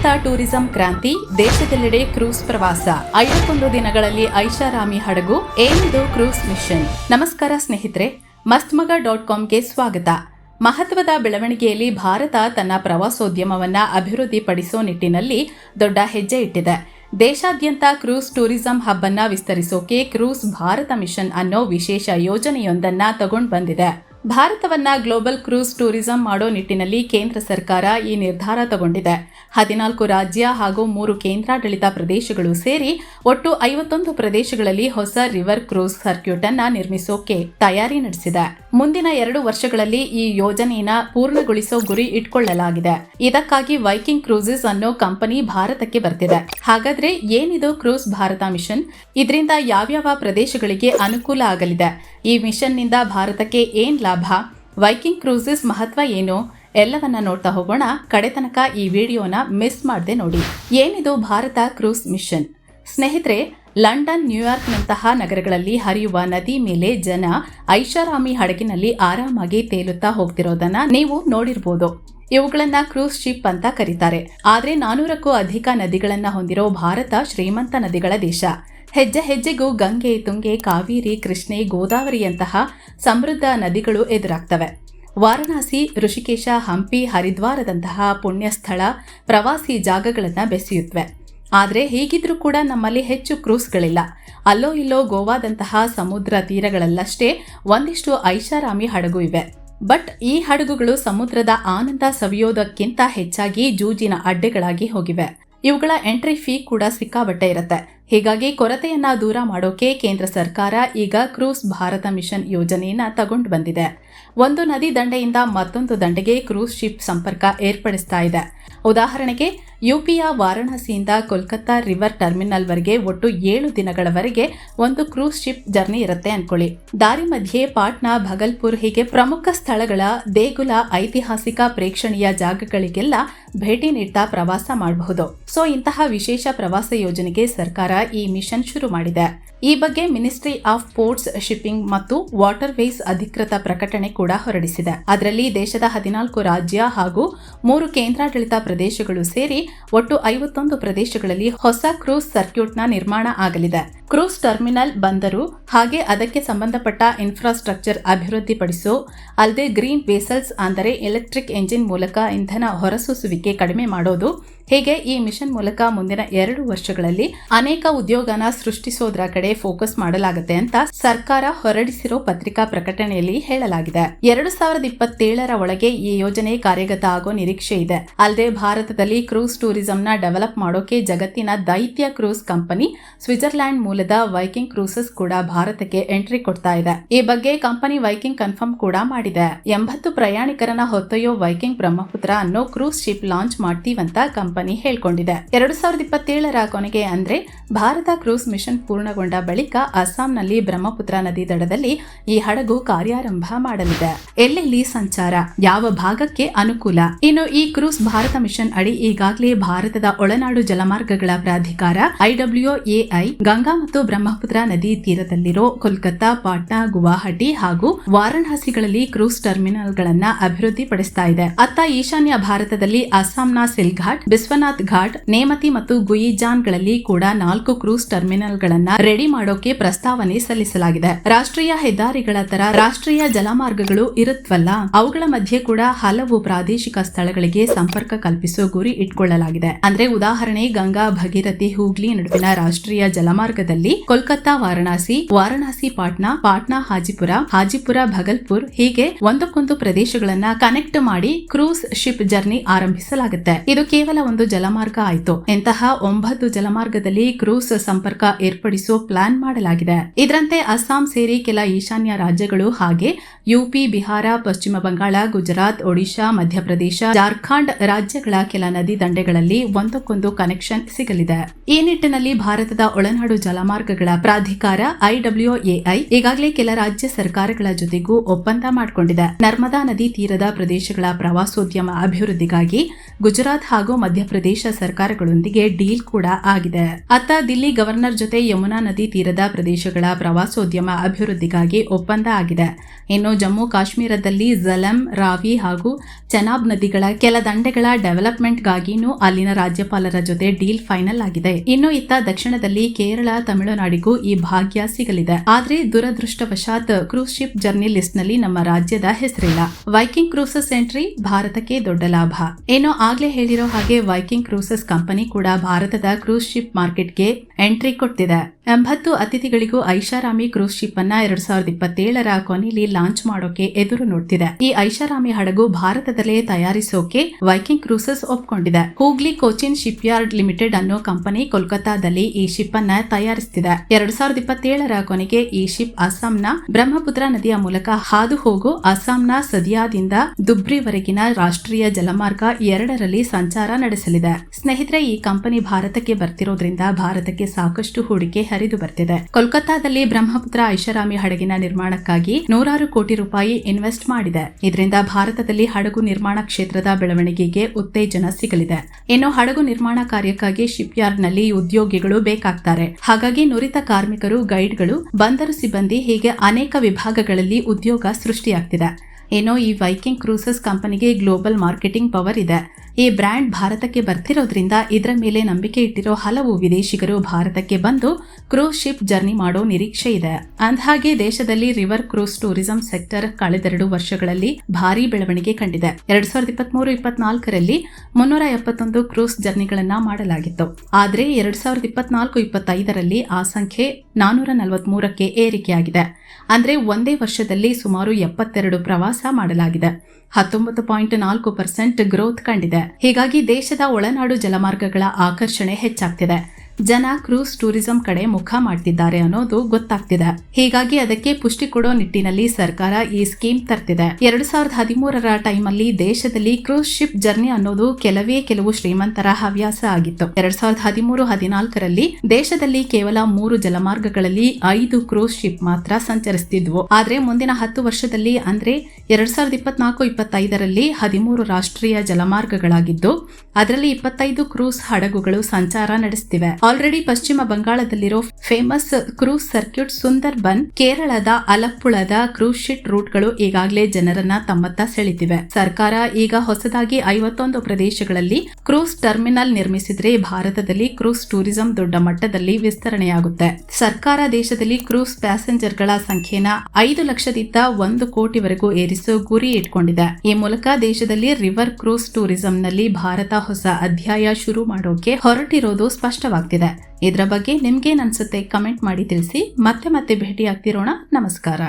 Bharat tourism ಕ್ರಾಂತಿ, ದೇಶದೆಲ್ಲೆಡೆ cruise ಪ್ರವಾಸ. ಐವತ್ತೊಂದು ದಿನಗಳಲ್ಲಿ ಐಷಾರಾಮಿ ಹಡಗು, ಏನಿದು ಕ್ರೂಸ್ ಮಿಷನ್. ನಮಸ್ಕಾರ ಸ್ನೇಹಿತರೆ, ಮಸ್ತ್ಮಗ ಡಾಟ್ ಕಾಮ್ಗೆ ಸ್ವಾಗತ. ಮಹತ್ವದ ಬೆಳವಣಿಗೆಯಲ್ಲಿ ಭಾರತ ತನ್ನ ಪ್ರವಾಸೋದ್ಯಮವನ್ನ ಅಭಿವೃದ್ಧಿಪಡಿಸೋ ನಿಟ್ಟಿನಲ್ಲಿ ದೊಡ್ಡ ಹೆಜ್ಜೆ ಇಟ್ಟಿದೆ. ದೇಶಾದ್ಯಂತ ಕ್ರೂಸ್ ಟೂರಿಸಂ ಹಬ್ ಅನ್ನ ವಿಸ್ತರಿಸೋಕೆ ಕ್ರೂಸ್ ಭಾರತ ಮಿಷನ್ ಅನ್ನೋ ವಿಶೇಷ ಯೋಜನೆಯೊಂದನ್ನ ತಗೊಂಡು ಬಂದಿದೆ ಭಾರತವನ್ನ ಗ್ಲೋಬಲ್ ಕ್ರೂಸ್ ಟೂರಿಸಂ ಮಾಡೋ ನಿಟ್ಟಿನಲ್ಲಿ ಕೇಂದ್ರ ಸರ್ಕಾರ ಈ ನಿರ್ಧಾರ ತಗೊಂಡಿದೆ. ಹದಿನಾಲ್ಕು ರಾಜ್ಯ ಹಾಗೂ ಮೂರು ಕೇಂದ್ರಾಡಳಿತ ಪ್ರದೇಶಗಳು ಸೇರಿ ಒಟ್ಟು ಐವತ್ತೊಂದು ಪ್ರದೇಶಗಳಲ್ಲಿ ಹೊಸ ರಿವರ್ ಕ್ರೂಸ್ ಸರ್ಕ್ಯೂಟ್ ಅನ್ನ ನಿರ್ಮಿಸೋಕೆ ತಯಾರಿ ನಡೆಸಿದೆ. ಮುಂದಿನ ಎರಡು ವರ್ಷಗಳಲ್ಲಿ ಈ ಯೋಜನೆಯನ್ನ ಪೂರ್ಣಗೊಳಿಸೋ ಗುರಿ ಇಟ್ಕೊಳ್ಳಲಾಗಿದೆ. ಇದಕ್ಕಾಗಿ ವೈಕಿಂಗ್ ಕ್ರೂಸಸ್ ಅನ್ನೋ ಕಂಪನಿ ಭಾರತಕ್ಕೆ ಬರ್ತಿದೆ. ಹಾಗಾದ್ರೆ ಏನಿದು ಕ್ರೂಸ್ ಭಾರತ ಮಿಷನ್? ಇದರಿಂದ ಯಾವ್ಯಾವ ಪ್ರದೇಶಗಳಿಗೆ ಅನುಕೂಲ ಆಗಲಿದೆ? ಈ ಮಿಷನ್ನಿಂದ ಭಾರತಕ್ಕೆ ಏನ್ ಲಾಭ? ವೈಕಿಂಗ್ ಕ್ರೂಸಸ್ ಮಹತ್ವ ಏನು? ಎಲ್ಲವನ್ನ ನೋಡ್ತಾ ಹೋಗೋಣ. ಕಡೆತನಕ ಈ ವಿಡಿಯೋನ ಮಿಸ್ ಮಾಡದೆ ನೋಡಿ. ಏನಿದು ಭಾರತ ಕ್ರೂಸ್ ಮಿಷನ್? ಸ್ನೇಹಿತರೆ ಲಂಡನ್, ನ್ಯೂಯಾರ್ಕ್ನಂತಹ ನಗರಗಳಲ್ಲಿ ಹರಿಯುವ ನದಿ ಮೇಲೆ ಜನ ಐಷಾರಾಮಿ ಹಡಗಿನಲ್ಲಿ ಆರಾಮಾಗಿ ತೇಲುತ್ತಾ ಹೋಗ್ತಿರೋದನ್ನ ನೀವು ನೋಡಿರ್ಬೋದು. ಇವುಗಳನ್ನ ಕ್ರೂಸ್ ಶಿಪ್ ಅಂತ ಕರೀತಾರೆ. ಆದರೆ ನಾನೂರಕ್ಕೂ ಅಧಿಕ ನದಿಗಳನ್ನ ಹೊಂದಿರೋ ಭಾರತ ಶ್ರೀಮಂತ ನದಿಗಳ ದೇಶ. ಹೆಜ್ಜೆ ಹೆಜ್ಜೆಗೂ ಗಂಗೆ, ತುಂಗೆ, ಕಾವೇರಿ, ಕೃಷ್ಣೆ, ಗೋದಾವರಿಯಂತಹ ಸಮೃದ್ಧ ನದಿಗಳು ಎದುರಾಗ್ತವೆ. ವಾರಣಾಸಿ, ಋಷಿಕೇಶ, ಹಂಪಿ, ಹರಿದ್ವಾರದಂತಹ ಪುಣ್ಯ ಸ್ಥಳ ಪ್ರವಾಸಿ ಜಾಗಗಳನ್ನು ಬೆಸೆಯುತ್ತವೆ ಆದರೆ ಹೀಗಿದ್ರೂ ಕೂಡ ನಮ್ಮಲ್ಲಿ ಹೆಚ್ಚು ಕ್ರೂಸ್ಗಳಿಲ್ಲ. ಅಲ್ಲೋ ಇಲ್ಲೋ ಗೋವಾದಂತಹ ಸಮುದ್ರ ತೀರಗಳಲ್ಲಷ್ಟೇ ಒಂದಿಷ್ಟು ಐಷಾರಾಮಿ ಹಡಗು ಇವೆ. ಬಟ್ ಈ ಹಡಗುಗಳು ಸಮುದ್ರದ ಆನಂದ ಸವಿಯೋದಕ್ಕಿಂತ ಹೆಚ್ಚಾಗಿ ಜೂಜಿನ ಅಡ್ಡೆಗಳಾಗಿ ಹೋಗಿವೆ. ಇವುಗಳ ಎಂಟ್ರಿ ಫೀ ಕೂಡ ಸಿಕ್ಕಾಬಟ್ಟೆ ಇರುತ್ತೆ. ಹೀಗಾಗಿ ಕೊರತೆಯನ್ನ ದೂರ ಮಾಡೋಕೆ ಕೇಂದ್ರ ಸರ್ಕಾರ ಈಗ ಕ್ರೂಸ್ ಭಾರತ ಮಿಷನ್ ಯೋಜನೆಯನ್ನ ತಗೊಂಡು ಬಂದಿದೆ. ಒಂದು ನದಿ ದಂಡೆಯಿಂದ ಮತ್ತೊಂದು ದಂಡೆಗೆ ಕ್ರೂಸ್ ಶಿಪ್ ಸಂಪರ್ಕ ಏರ್ಪಡಿಸ್ತಾ ಇದೆ. ಉದಾಹರಣೆಗೆ, ಯುಪಿಯ ವಾರಾಣಸಿಯಿಂದ ಕೋಲ್ಕತ್ತಾ ರಿವರ್ ಟರ್ಮಿನಲ್ವರೆಗೆ ಒಟ್ಟು ಏಳು ದಿನಗಳವರೆಗೆ ಒಂದು ಕ್ರೂಸ್ ಶಿಪ್ ಜರ್ನಿ ಇರುತ್ತೆ ಅನ್ಕೊಳ್ಳಿ. ದಾರಿ ಮಧ್ಯೆ ಪಾಟ್ನಾ, ಭಗಲ್ಪುರ್ ಹೀಗೆ ಪ್ರಮುಖ ಸ್ಥಳಗಳ ದೇಗುಲ ಐತಿಹಾಸಿಕ ಪ್ರೇಕ್ಷಣೀಯ ಜಾಗಗಳಿಗೆಲ್ಲ ಭೇಟಿ ನೀಡ್ತಾ ಪ್ರವಾಸ ಮಾಡಬಹುದು. ಸೊ, ಇಂತಹ ವಿಶೇಷ ಪ್ರವಾಸ ಯೋಜನೆಗೆ ಸರ್ಕಾರ ಈ ಮಿಷನ್ ಶುರು ಮಾಡಿದೆ. ಈ ಬಗ್ಗೆ ಮಿನಿಸ್ಟ್ರಿ ಆಫ್ ಪೋರ್ಟ್ಸ್, ಶಿಪ್ಪಿಂಗ್ ಮತ್ತು ವಾಟರ್ ವೇಸ್ ಅಧಿಕೃತ ಪ್ರಕಟಣೆ ಕೂಡ ಹೊರಡಿಸಿದೆ. ಅದರಲ್ಲಿ ದೇಶದ ಹದಿನಾಲ್ಕು ರಾಜ್ಯ ಹಾಗೂ ಮೂರು ಕೇಂದ್ರಾಡಳಿತ ಪ್ರದೇಶಗಳು ಸೇರಿ ಒಟ್ಟು ಐವತ್ತೊಂದು ಪ್ರದೇಶಗಳಲ್ಲಿ ಹೊಸ ಕ್ರೂಸ್ ಸರ್ಕ್ಯೂಟ್ನ ನಿರ್ಮಾಣ ಆಗಲಿದೆ. ಕ್ರೂಸ್ ಟರ್ಮಿನಲ್ ಬಂದರು. ಹಾಗೆ ಅದಕ್ಕೆ ಸಂಬಂಧಪಟ್ಟ ಇನ್ಫ್ರಾಸ್ಟ್ರಕ್ಚರ್ ಅಭಿವೃದ್ಧಿಪಡಿಸೋ, ಅಲ್ಲದೆ ಗ್ರೀನ್ ವೇಸಲ್ಸ್ ಅಂದರೆ ಎಲೆಕ್ಟ್ರಿಕ್ ಎಂಜಿನ್ ಮೂಲಕ ಇಂಧನ ಹೊರಸೂಸುವಿಕೆ ಕಡಿಮೆ ಮಾಡೋದು ಹೀಗೆ ಈ ಮಿಷನ್ ಮೂಲಕ ಮುಂದಿನ ಎರಡು ವರ್ಷಗಳಲ್ಲಿ ಅನೇಕ ಉದ್ಯೋಗನ ಸೃಷ್ಟಿಸೋದ್ರ ಕಡೆ ಫೋಕಸ್ ಮಾಡಲಾಗುತ್ತೆ ಅಂತ ಸರ್ಕಾರ ಹೊರಡಿಸಿರೋ ಪತ್ರಿಕಾ ಪ್ರಕಟಣೆಯಲ್ಲಿ ಹೇಳಲಾಗಿದೆ. ಎರಡು ಸಾವಿರದ ಇಪ್ಪತ್ತೇಳರ ಒಳಗೆ ಈ ಯೋಜನೆ ಕಾರ್ಯಗತ ಆಗೋ ನಿರೀಕ್ಷೆ ಇದೆ. ಅಲ್ಲದೆ ಭಾರತದಲ್ಲಿ ಕ್ರೂಸ್ ಟೂರಿಸಂನ ಡೆವಲಪ್ ಮಾಡೋಕೆ ಜಗತ್ತಿನ ದೈತ್ಯ ಕ್ರೂಸ್ ಕಂಪನಿ, ಸ್ವಿಟ್ಜರ್ಲ್ಯಾಂಡ್ ಮೂಲದ ವೈಕಿಂಗ್ ಕ್ರೂಸಸ್ ಕೂಡ ಭಾರತಕ್ಕೆ ಎಂಟ್ರಿ ಕೊಡ್ತಾ ಇದೆ. ಈ ಬಗ್ಗೆ ಕಂಪನಿ ವೈಕಿಂಗ್ ಕನ್ಫರ್ಮ್ ಕೂಡ ಮಾಡಿದೆ. ಎಂಬತ್ತು ಪ್ರಯಾಣಿಕರನ್ನ ಹೊತ್ತೊಯ್ಯೋ ವೈಕಿಂಗ್ ಬ್ರಹ್ಮಪುತ್ರ ಅನ್ನೋ ಕ್ರೂಸ್ ಶಿಪ್ ಲಾಂಚ್ ಮಾಡ್ತೀವಂತ ಕಂಪನಿ ಹೇಳ್ಕೊಂಡಿದೆ. ಎರಡು ಸಾವಿರದ ಇಪ್ಪತ್ತೇಳರ ಕೊನೆಗೆ ಅಂದ್ರೆ ಭಾರತ ಕ್ರೂಸ್ ಮಿಷನ್ ಪೂರ್ಣಗೊಂಡ ಬಳಿಕ ಅಸ್ಸಾಂನಲ್ಲಿ ಬ್ರಹ್ಮಪುತ್ರ ನದಿ ದಡದಲ್ಲಿ ಈ ಹಡಗು ಕಾರ್ಯಾರಂಭ ಮಾಡಲಿದೆ. ಎಲ್ಲೆಲ್ಲಿ ಸಂಚಾರ? ಯಾವ ಭಾಗಕ್ಕೆ ಅನುಕೂಲ? ಇನ್ನು ಈ ಕ್ರೂಸ್ ಭಾರತ ಮಿಷನ್ ಅಡಿ ಈಗಾಗಲೇ ಭಾರತದ ಒಳನಾಡು ಜಲಮಾರ್ಗಗಳ ಪ್ರಾಧಿಕಾರ ಐಡಬ್ಲ್ಯೂಎಐ ಗಂಗಾ ಮತ್ತು ಬ್ರಹ್ಮಪುತ್ರ ನದಿ ತೀರದಲ್ಲಿರೋ ಕೋಲ್ಕತ್ತಾ, ಪಾಟ್ನಾ, ಗುವಾಹಟಿ ಹಾಗೂ ವಾರಣಾಸಿಗಳಲ್ಲಿ ಕ್ರೂಸ್ ಟರ್ಮಿನಲ್ಗಳನ್ನ ಅಭಿವೃದ್ಧಿಪಡಿಸ್ತಾ ಇದೆ. ಅತ್ತ ಈಶಾನ್ಯ ಭಾರತದಲ್ಲಿ ಅಸ್ಸಾಂನ ಸಿಲ್ಘಾಟ್ ಬಿಸ್ವನಾಥ್ ಘಾಟ್, ನೇಮತಿ ಮತ್ತು ಗುಯಿಜಾನ್ಗಳಲ್ಲಿ ಕೂಡ ನಾಲ್ಕು ಕ್ರೂಸ್ ಟರ್ಮಿನಲ್ಗಳನ್ನ ರೆಡಿ ಮಾಡೋಕೆ ಪ್ರಸ್ತಾವನೆ ಸಲ್ಲಿಸಲಾಗಿದೆ. ರಾಷ್ಟ್ರೀಯ ಹೆದ್ದಾರಿಗಳ ತರ ರಾಷ್ಟ್ರೀಯ ಜಲಮಾರ್ಗಗಳು ಇರುತ್ತವಲ್ಲ ಅವುಗಳ ಮಧ್ಯೆ ಕೂಡ ಹಲವು ಪ್ರಾದೇಶಿಕ ಸ್ಥಳಗಳಿಗೆ ಸಂಪರ್ಕ ಕಲ್ಪಿಸೋ ಗುರಿ ಇಟ್ಕೊಳ್ಳಲಾಗಿದೆ. ಅಂದ್ರೆ ಉದಾಹರಣೆ, ಗಂಗಾ, ಭಗೀರಥಿ, ಹೂಗ್ಲಿ ನಡುವಿನ ರಾಷ್ಟ್ರೀಯ ಜಲಮಾರ್ಗದಲ್ಲಿ ಕೋಲ್ಕತ್ತಾ, ವಾರಣಾಸಿ ವಾರಣಾಸಿ, ಪಾಟ್ನಾ ಪಾಟ್ನಾ, ಹಾಜಿಪುರ ಹಾಜಿಪುರ, ಭಗಲ್ಪುರ್ ಹೀಗೆ ಒಂದಕ್ಕೊಂದು ಪ್ರದೇಶಗಳನ್ನ ಕನೆಕ್ಟ್ ಮಾಡಿ ಕ್ರೂಸ್ ಶಿಪ್ ಜರ್ನಿ ಆರಂಭಿಸಲಾಗುತ್ತೆ. ಇದು ಕೇವಲ ಒಂದು ಜಲಮಾರ್ಗ ಆಯ್ತು. ಇಂತಹ ಒಂಬತ್ತು ಜಲಮಾರ್ಗದಲ್ಲಿ ಕ್ರೂಸ್ ಸಂಪರ್ಕ ಏರ್ಪಡಿಸುವ ಪ್ಲಾನ್ ಮಾಡಲಾಗಿದೆ. ಇದರಂತೆ ಅಸ್ಸಾಂ ಸೇರಿ ಕೆಲ ಈಶಾನ್ಯ ರಾಜ್ಯಗಳು ಹಾಗೆ ಯುಪಿ, ಬಿಹಾರ, ಪಶ್ಚಿಮ ಬಂಗಾಳ, ಗುಜರಾತ್, ಒಡಿಶಾ, ಮಧ್ಯಪ್ರದೇಶ, ಜಾರ್ಖಂಡ್ ರಾಜ್ಯಗಳ ಕೆಲ ನದಿ ದಂಡೆಗಳಲ್ಲಿ ಒಂದಕ್ಕೊಂದು ಕನೆಕ್ಷನ್ ಸಿಗಲಿದೆ. ಈ ನಿಟ್ಟಿನಲ್ಲಿ ಭಾರತದ ಒಳನಾಡು ಜಲಮಾರ್ಗಗಳ ಪ್ರಾಧಿಕಾರ ಐಡಬ್ಲ್ಯೂಎಐ ಈಗಾಗಲೇ ಕೆಲ ರಾಜ್ಯ ಸರ್ಕಾರಗಳ ಜೊತೆಗೂ ಒಪ್ಪಂದ ಮಾಡಿಕೊಂಡಿದೆ. ನರ್ಮದಾ ನದಿ ತೀರದ ಪ್ರದೇಶಗಳ ಪ್ರವಾಸೋದ್ಯಮ ಅಭಿವೃದ್ಧಿಗಾಗಿ ಗುಜರಾತ್ ಹಾಗೂ ಮಧ್ಯ ಮಧ್ಯಪ್ರದೇಶ ಸರ್ಕಾರಗಳೊಂದಿಗೆ ಡೀಲ್ ಕೂಡ ಆಗಿದೆ. ಅತ್ತ ದಿಲ್ಲಿ ಗವರ್ನರ್ ಜೊತೆ ಯಮುನಾ ನದಿ ತೀರದ ಪ್ರದೇಶಗಳ ಪ್ರವಾಸೋದ್ಯಮ ಅಭಿವೃದ್ಧಿಗಾಗಿ ಒಪ್ಪಂದ ಆಗಿದೆ. ಇನ್ನು ಜಮ್ಮು ಕಾಶ್ಮೀರದಲ್ಲಿ ಜಲಂ ರಾವಿ ಹಾಗೂ ಚೆನಾಬ್ ನದಿಗಳ ಕೆಲ ದಂಡೆಗಳ ಡೆವಲಪ್ಮೆಂಟ್ಗಾಗಿನೂ ಅಲ್ಲಿನ ರಾಜ್ಯಪಾಲರ ಜೊತೆ ಡೀಲ್ ಫೈನಲ್ ಆಗಿದೆ. ಇನ್ನು ಇತ್ತ ದಕ್ಷಿಣದಲ್ಲಿ ಕೇರಳ, ತಮಿಳುನಾಡಿಗೂ ಈ ಭಾಗ್ಯ ಸಿಗಲಿದೆ. ಆದರೆ ದುರದೃಷ್ಟವಶಾತ್ ಕ್ರೂಸ್ ಶಿಪ್ ಜರ್ನಿ ಲಿಸ್ಟ್ನಲ್ಲಿ ನಮ್ಮ ರಾಜ್ಯದ ಹೆಸರಿಲ್ಲ. ವೈಕಿಂಗ್ ಕ್ರೂಸಸ್ ಎಂಟ್ರಿ, ಭಾರತಕ್ಕೆ ದೊಡ್ಡ ಲಾಭ. ಏನೋ ಆಗ್ಲೇ ಹೇಳಿರೋ ಹಾಗೆ ವೈಕಿಂಗ್ ಕ್ರೂಸಸ್ ಕಂಪನಿ ಕೂಡ ಭಾರತದ ಕ್ರೂಸ್ ಶಿಪ್ ಮಾರ್ಕೆಟ್ಗೆ ಎಂಟ್ರಿ ಕೊಟ್ಟಿದೆ. ಎಂಬತ್ತು ಅತಿಥಿಗಳಿಗೂ ಐಷಾರಾಮಿ ಕ್ರೂಸ್ ಶಿಪ್ ಅನ್ನ ಎರಡ್ ಸಾವಿರದ ಇಪ್ಪತ್ತೇಳರ ಕೊನೆಯಲ್ಲಿ ಲಾಂಚ್ ಮಾಡೋಕೆ ಎದುರು ನೋಡ್ತಿದೆ. ಈ ಐಷಾರಾಮಿ ಹಡಗು ಭಾರತದಲ್ಲೇ ತಯಾರಿಸೋಕೆ ವೈಕಿಂಗ್ ಕ್ರೂಸಸ್ ಒಪ್ಕೊಂಡಿದೆ. Hooghly Cochin shipyard limited ಅನ್ನೋ ಕಂಪನಿ ಕೋಲ್ಕತ್ತಾದಲ್ಲಿ ಈ ಶಿಪ್ ಅನ್ನ ತಯಾರಿಸ್ತಿದೆ. ಎರಡ್ ಸಾವಿರದ ಇಪ್ಪತ್ತೇಳರ ಕೊನೆಗೆ ಈ ಶಿಪ್ ಅಸ್ಸಾಂನ ಬ್ರಹ್ಮಪುತ್ರ ನದಿಯ ಮೂಲಕ ಹಾದು ಹೋಗು ಅಸ್ಸಾಂನ ಸದಿಯಾದಿಂದ ದುಬ್ರಿವರೆಗಿನ ರಾಷ್ಟ್ರೀಯ ಜಲಮಾರ್ಗ ಎರಡರಲ್ಲಿ ಸಂಚಾರ ನಡೆಸಲಿದೆ. ಸ್ನೇಹಿತರೆ, ಈ ಕಂಪನಿ ಭಾರತಕ್ಕೆ ಬರ್ತಿರೋದ್ರಿಂದ ಭಾರತಕ್ಕೆ ಸಾಕಷ್ಟು ಹೂಡಿಕೆ ಹರಿದು ಬರ್ತಿದೆ. ಕೋಲ್ಕತ್ತಾದಲ್ಲಿ ಬ್ರಹ್ಮಪುತ್ರ ಐಷಾರಾಮಿ ಹಡಗಿನ ನಿರ್ಮಾಣಕ್ಕಾಗಿ ನೂರಾರು ಕೋಟಿ ರೂಪಾಯಿ ಇನ್ವೆಸ್ಟ್ ಮಾಡಿದೆ. ಇದರಿಂದ ಭಾರತದಲ್ಲಿ ಹಡಗು ನಿರ್ಮಾಣ ಕ್ಷೇತ್ರದ ಬೆಳವಣಿಗೆಗೆ ಉತ್ತೇಜನ ಸಿಗಲಿದೆ. ಇನ್ನು ಹಡಗು ನಿರ್ಮಾಣ ಕಾರ್ಯಕ್ಕಾಗಿ ಶಿಪ್ ಯಾರ್ಡ್ನಲ್ಲಿ ಉದ್ಯೋಗಿಗಳು ಬೇಕಾಗ್ತಾರೆ. ಹಾಗಾಗಿ ನುರಿತ ಕಾರ್ಮಿಕರು, ಗೈಡ್ಗಳು, ಬಂದರು ಸಿಬ್ಬಂದಿ ಹೀಗೆ ಅನೇಕ ವಿಭಾಗಗಳಲ್ಲಿ ಉದ್ಯೋಗ ಸೃಷ್ಟಿಯಾಗ್ತಿದೆ. ಏನೋ ಈ ವೈಕಿಂಗ್ ಕ್ರೂಸಸ್ ಕಂಪನಿಗೆ ಗ್ಲೋಬಲ್ ಮಾರ್ಕೆಟಿಂಗ್ ಪವರ್ ಇದೆ. ಈ ಬ್ರ್ಯಾಂಡ್ ಭಾರತಕ್ಕೆ ಬರ್ತಿರೋದ್ರಿಂದ ಇದರ ಮೇಲೆ ನಂಬಿಕೆ ಇಟ್ಟಿರೋ ಹಲವು ವಿದೇಶಿಗರು ಭಾರತಕ್ಕೆ ಬಂದು ಕ್ರೂಸ್ ಶಿಪ್ ಜರ್ನಿ ಮಾಡೋ ನಿರೀಕ್ಷೆ ಇದೆ. ಅಂದಹಾಗೆ ದೇಶದಲ್ಲಿ ರಿವರ್ ಕ್ರೂಸ್ ಟೂರಿಸಂ ಸೆಕ್ಟರ್ ಕಳೆದೆರಡು ವರ್ಷಗಳಲ್ಲಿ ಭಾರಿ ಬೆಳವಣಿಗೆ ಕಂಡಿದೆ. ಎರಡ್ ಸಾವಿರದ ಇಪ್ಪತ್ಮೂರು, ಇಪ್ಪತ್ನಾಲ್ಕರಲ್ಲಿ ಮುನ್ನೂರ ಎಪ್ಪತ್ತೊಂದು ಕ್ರೂಸ್ ಜರ್ನಿಗಳನ್ನ ಮಾಡಲಾಗಿತ್ತು. ಆದರೆ ಎರಡ್ ಸಾವಿರದ ಇಪ್ಪತ್ನಾಲ್ಕು, ಇಪ್ಪತ್ತೈದರಲ್ಲಿ ಆ ಸಂಖ್ಯೆ ನಾನೂರ ನಲವತ್ಮೂರಕ್ಕೆ ಏರಿಕೆಯಾಗಿದೆ. ಅಂದ್ರೆ ಒಂದೇ ವರ್ಷದಲ್ಲಿ ಸುಮಾರು ಎಪ್ಪತ್ತೆರಡು ಪ್ರವಾಸ ಮಾಡಲಾಗಿದೆ. ಹತ್ತೊಂಬತ್ತು ಪಾಯಿಂಟ್ ನಾಲ್ಕು ಪರ್ಸೆಂಟ್ ಗ್ರೋತ್ ಕಂಡಿದೆ. ಹೀಗಾಗಿ ದೇಶದ ಒಳನಾಡು ಜಲಮಾರ್ಗಗಳ ಆಕರ್ಷಣೆ ಹೆಚ್ಚಾಗ್ತಿದೆ. ಜನ ಕ್ರೂಸ್ ಟೂರಿಸಂ ಕಡೆ ಮುಖ ಮಾಡ್ತಿದ್ದಾರೆ ಅನ್ನೋದು ಗೊತ್ತಾಗ್ತಿದೆ. ಹೀಗಾಗಿ ಅದಕ್ಕೆ ಪುಷ್ಟಿ ಕೊಡೋ ನಿಟ್ಟಿನಲ್ಲಿ ಸರ್ಕಾರ ಈ ಸ್ಕೀಮ್ ತರ್ತಿದೆ. ಎರಡ್ ಸಾವಿರದ ಹದಿಮೂರರ ಅಲ್ಲಿ ದೇಶದಲ್ಲಿ ಕ್ರೂಸ್ ಶಿಪ್ ಜರ್ನಿ ಅನ್ನೋದು ಕೆಲವೇ ಕೆಲವು ಶ್ರೀಮಂತರ ಹವ್ಯಾಸ ಆಗಿತ್ತು. ಎರಡ್ ಸಾವಿರದ ಹದಿಮೂರು ಹದಿನಾಲ್ಕರಲ್ಲಿ ದೇಶದಲ್ಲಿ ಕೇವಲ ಮೂರು ಜಲಮಾರ್ಗಗಳಲ್ಲಿ ಐದು ಕ್ರೂಸ್ ಶಿಪ್ ಮಾತ್ರ ಸಂಚರಿಸುತ್ತಿದ್ವು ಆದ್ರೆ ಮುಂದಿನ ಹತ್ತು ವರ್ಷದಲ್ಲಿ ಅಂದ್ರೆ ಎರಡ್ ಸಾವಿರದ ಇಪ್ಪತ್ನಾಲ್ಕು ಇಪ್ಪತ್ತೈದರಲ್ಲಿ ಹದಿಮೂರು ರಾಷ್ಟ್ರೀಯ ಜಲಮಾರ್ಗಗಳಾಗಿದ್ದು, ಅದರಲ್ಲಿ ಇಪ್ಪತ್ತೈದು ಕ್ರೂಸ್ ಹಡಗುಗಳು ಸಂಚಾರ ನಡೆಸುತ್ತಿವೆ ಆಲ್ರೆಡಿ ಪಶ್ಚಿಮ ಬಂಗಾಳದಲ್ಲಿರೋ famous cruise circuit Sundarban, ಕೇರಳದ ಅಲಪ್ಪುಳದ ಕ್ರೂಸ್ ಶಿಟ್ ರೂಟ್ಗಳು ಈಗಾಗಲೇ ಜನರನ್ನ ತಮ್ಮತ್ತ ಸೆಳಿತಿವೆ ಸರ್ಕಾರ ಈಗ ಹೊಸದಾಗಿ ಐವತ್ತೊಂದು ಪ್ರದೇಶಗಳಲ್ಲಿ ಕ್ರೂಸ್ ಟರ್ಮಿನಲ್ ನಿರ್ಮಿಸಿದ್ರೆ ಭಾರತದಲ್ಲಿ ಕ್ರೂಸ್ ಟೂರಿಸಂ ದೊಡ್ಡ ಮಟ್ಟದಲ್ಲಿ ವಿಸ್ತರಣೆಯಾಗುತ್ತೆ. ಸರ್ಕಾರ ದೇಶದಲ್ಲಿ ಕ್ರೂಸ್ ಪ್ಯಾಸೆಂಜರ್ಗಳ ಸಂಖ್ಯೆನ ಐದು ಲಕ್ಷದಿಂದ ಒಂದು ಕೋಟಿವರೆಗೂ ಏರಿಸೋ ಗುರಿ ಇಟ್ಕೊಂಡಿದೆ. ಈ ಮೂಲಕ ದೇಶದಲ್ಲಿ ರಿವರ್ ಕ್ರೂಸ್ ಟೂರಿಸಂನಲ್ಲಿ ಭಾರತ ಹೊಸ ಅಧ್ಯಾಯ ಶುರು ಮಾಡೋಕೆ ಹೊರಟಿರೋದು ಸ್ಪಷ್ಟವಾಗ್ತಿದೆ ಇದರ ಬಗ್ಗೆ ನಿಮ್ಗೇನ್ ಅನ್ಸುತ್ತೆ ಕಮೆಂಟ್ ಮಾಡಿ ತಿಳಿಸಿ. ಮತ್ತೆ ಮತ್ತೆ ಭೇಟಿ ಆಗ್ತಿರೋಣ ನಮಸ್ಕಾರ.